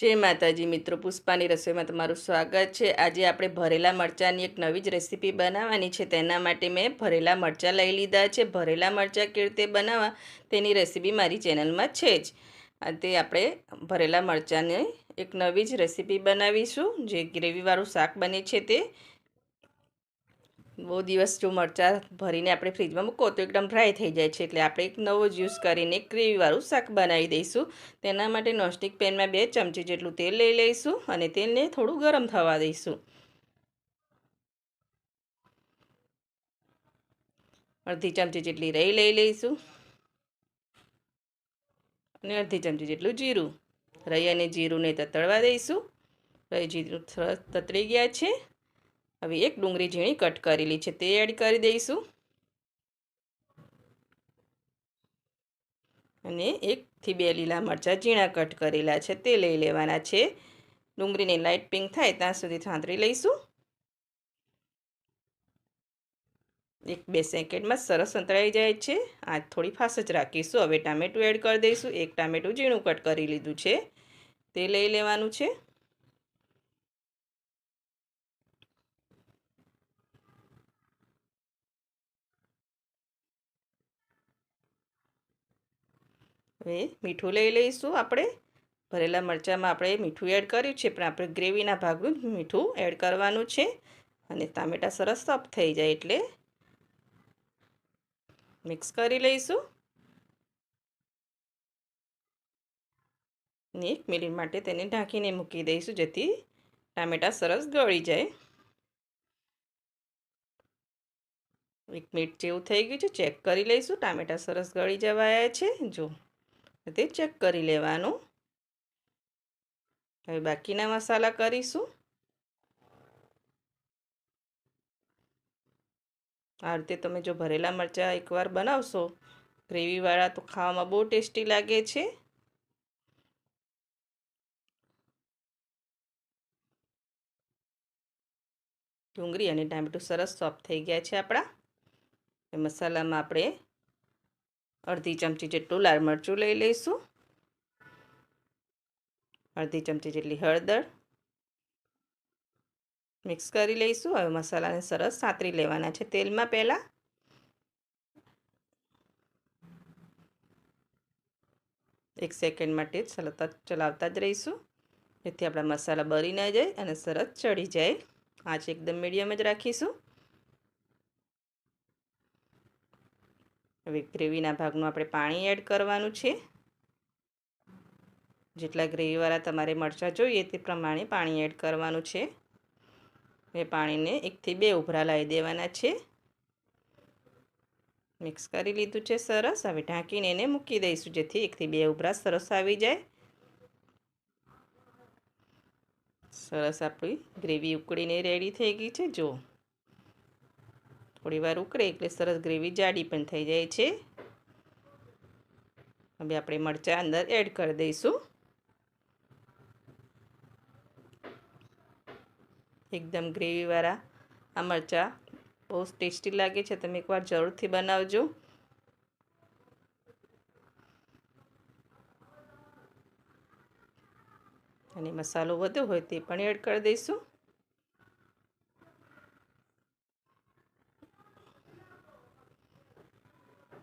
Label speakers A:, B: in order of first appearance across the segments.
A: જય માતાજી મિત્રો, પુષ્પાની રસોઈમાં તમારું સ્વાગત છે. આજે આપણે ભરેલા મરચાંની એક નવી જ રેસીપી બનાવવાની છે. તેના માટે મેં ભરેલા મરચાં લઈ લીધા છે. ભરેલા મરચાં કેવી રીતે બનાવવા તેની રેસીપી મારી ચેનલમાં છે જ. તે આપણે ભરેલા મરચાંની એક નવી જ રેસીપી બનાવીશું. જે ગ્રેવીવાળું શાક બને છે તે બહુ દિવસ જો મરચાં ભરીને આપણે ફ્રીજમાં મૂકો તો એકદમ ડ્રાય થઈ જાય છે. એટલે આપણે એક નવો જ્યુસ કરીને ગ્રેવીવાળું શાક બનાવી દઈશું. તેના માટે નોનસ્ટિક પેનમાં બે ચમચી જેટલું તેલ લઈ લઈશું અને તેલને થોડું ગરમ થવા દઈશું. અડધી ચમચી જેટલી રહી લઈ લઈશું. અને અડધી ચમચી જેટલું જીરું. રહી અને જીરુંને તતળવા દઈશું. રહી જીરું તતળી ગયા છે. હવે એક ડુંગળી ઝીણી કટ કરેલી છે, તે એડ કરી દઈશું. અને એકથી બે લીલા મરચાં ઝીણા કટ કરેલા છે, તે લઈ લેવાના છે. ડુંગળીને લાઇટ પિંક થાય ત્યાં સુધી થાંતરી લઈશું. એક બે સેકન્ડમાં સરસ સંતળાઈ જાય છે. આ થોડી ફાસ જ રાખીશું. હવે ટામેટું એડ કરી દઈશું. એક ટામેટું ઝીણું કટ કરી લીધું છે, તે લઈ લેવાનું છે. હવે મીઠું લઈ લઈશું આપણે. ભરેલા મરચાંમાં આપણે મીઠું એડ કર્યું છે, પણ આપણે ગ્રેવીના ભાગનું મીઠું એડ કરવાનું છે. અને ટામેટાં સરસ સોફ્ટ થઈ જાય એટલે મિક્સ કરી લઈશું. એક મિનિટ માટે તેને ઢાંકીને મૂકી દઈશું, જેથી ટામેટાં સરસ ગળી જાય. એક મિનિટ જેવું થઈ ગયું છે, ચેક કરી લઈશું. ટામેટાં સરસ ગળી જવાયા છે. જો તે ચેક કરી લેવાનું. હવે બાકીના મસાલા કરીશું. આ રીતે તમે જો ભરેલા મરચાં એકવાર બનાવશો, ગ્રેવીવાળા તો ખાવામાં બહુ ટેસ્ટી લાગે છે. ડુંગળી અને ટામેટું સરસ સોફ્ટ થઈ ગયા છે આપણા. મસાલામાં આપણે અડધી ચમચી જેટલું લાલ મરચું લઈ લઈશું. અડધી ચમચી જેટલી હળદર મિક્સ કરી લઈશું. હવે મસાલાને સરસ સાતરી લેવાના છે તેલમાં પહેલાં. એક સેકન્ડ માટે સતત ચલાવતા જ રહીશું. જેથી આપણા મસાલા બળી ન જાય અને સરસ ચડી જાય. આંચ એકદમ મીડિયમ જ રાખીશું. હવે ગ્રેવીના ભાગનું આપણે પાણી એડ કરવાનું છે. જેટલા ગ્રેવીવાળા તમારે મરચાં જોઈએ તે પ્રમાણે પાણી એડ કરવાનું છે. એ પાણીને એકથી બે ઉભરા લાવી દેવાના છે. મિક્સ કરી લીધું છે સરસ. હવે ઢાંકીને એને મૂકી દઈશું જેથી એકથી બે ઉભરા સરસ આવી જાય. સરસ આપણી ગ્રેવી ઉકળીને રેડી થઈ ગઈ છે. જો થોડી વાર ઉકળે એટલે સરસ ગ્રેવી જાડી પણ થઈ જાય છે. હવે આપણે મરચાં અંદર એડ કરી દઈશું. એકદમ ગ્રેવીવાળા આ મરચાં બહુ ટેસ્ટી લાગે છે, તમે એકવાર જરૂરથી બનાવજો. અને મસાલો વધુ હોય તે પણ એડ કરી દઈશું.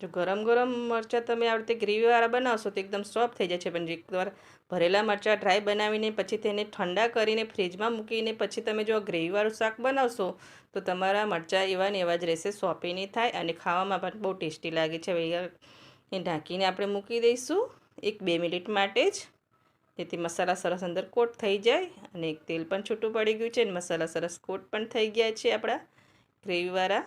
A: જો ગરમ ગરમ મરચાં તમે આ રીતે ગ્રેવીવાળા બનાવશો તો એકદમ સોફ્ટ થઈ જાય છે. પણ એકવાર ભરેલા મરચાં ડ્રાય બનાવીને પછી તેને ઠંડા કરીને ફ્રીજમાં મૂકીને પછી તમે જો ગ્રેવીવાળું શાક બનાવશો તો તમારા મરચાં એવા ને એવા જ રહેશે સોંપી નહીં થાય અને ખાવામાં પણ બહુ ટેસ્ટી લાગે છે. એ ઢાંકીને આપણે મૂકી દઈશું એક બે મિનિટ માટે જ. જેથી મસાલા સરસ અંદર કોટ થઈ જાય અને એક તેલ પણ છૂટું પડી ગયું છે અને મસાલા સરસ કોટ પણ થઈ ગયા છે આપણા ગ્રેવીવાળા.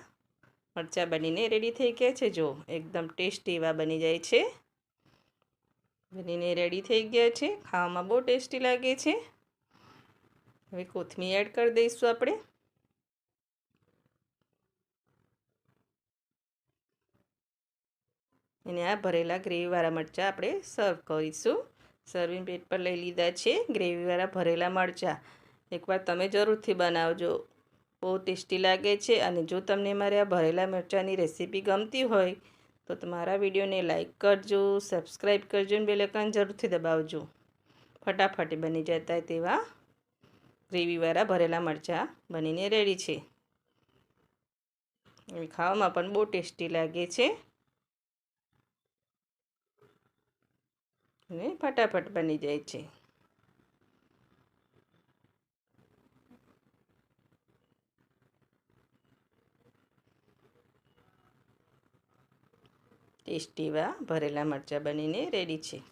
A: મરચાં બનીને રેડી થઈ ગયા છે. જો, એકદમ ટેસ્ટી એવા બની જાય છે. બનીને રેડી થઈ ગયા છે. ખાવામાં બહુ ટેસ્ટી લાગે છે. હવે કોથમીર એડ કરી દઈશું આપણે. અને આ ભરેલા ગ્રેવીવાળા મરચાં આપણે સર્વ કરીશું. સર્વિંગ પ્લેટ પર લઈ લીધા છે ગ્રેવીવાળા ભરેલા મરચાં. એકવાર તમે જરૂરથી બનાવજો. બહુ ટેસ્ટી લાગે છે અને જો તમને મારે આ ભરેલા મરચાંની રેસીપી ગમતી હોય, તો તમારા વિડીયોને લાઇક કરજો, સબસ્ક્રાઈબ કરજો અને બેલેકન જરૂરથી દબાવજો. ફટાફટ બની જતા તેવા ગ્રેવીવાળા ભરેલા મરચાં બનીને રેડી છે. એ ખાવામાં પણ બહુ ટેસ્ટી લાગે છે. અને ફટાફટ બની જાય છે. ટેસ્ટી એવા ભરેલા મરચાં બનીને રેડી છે.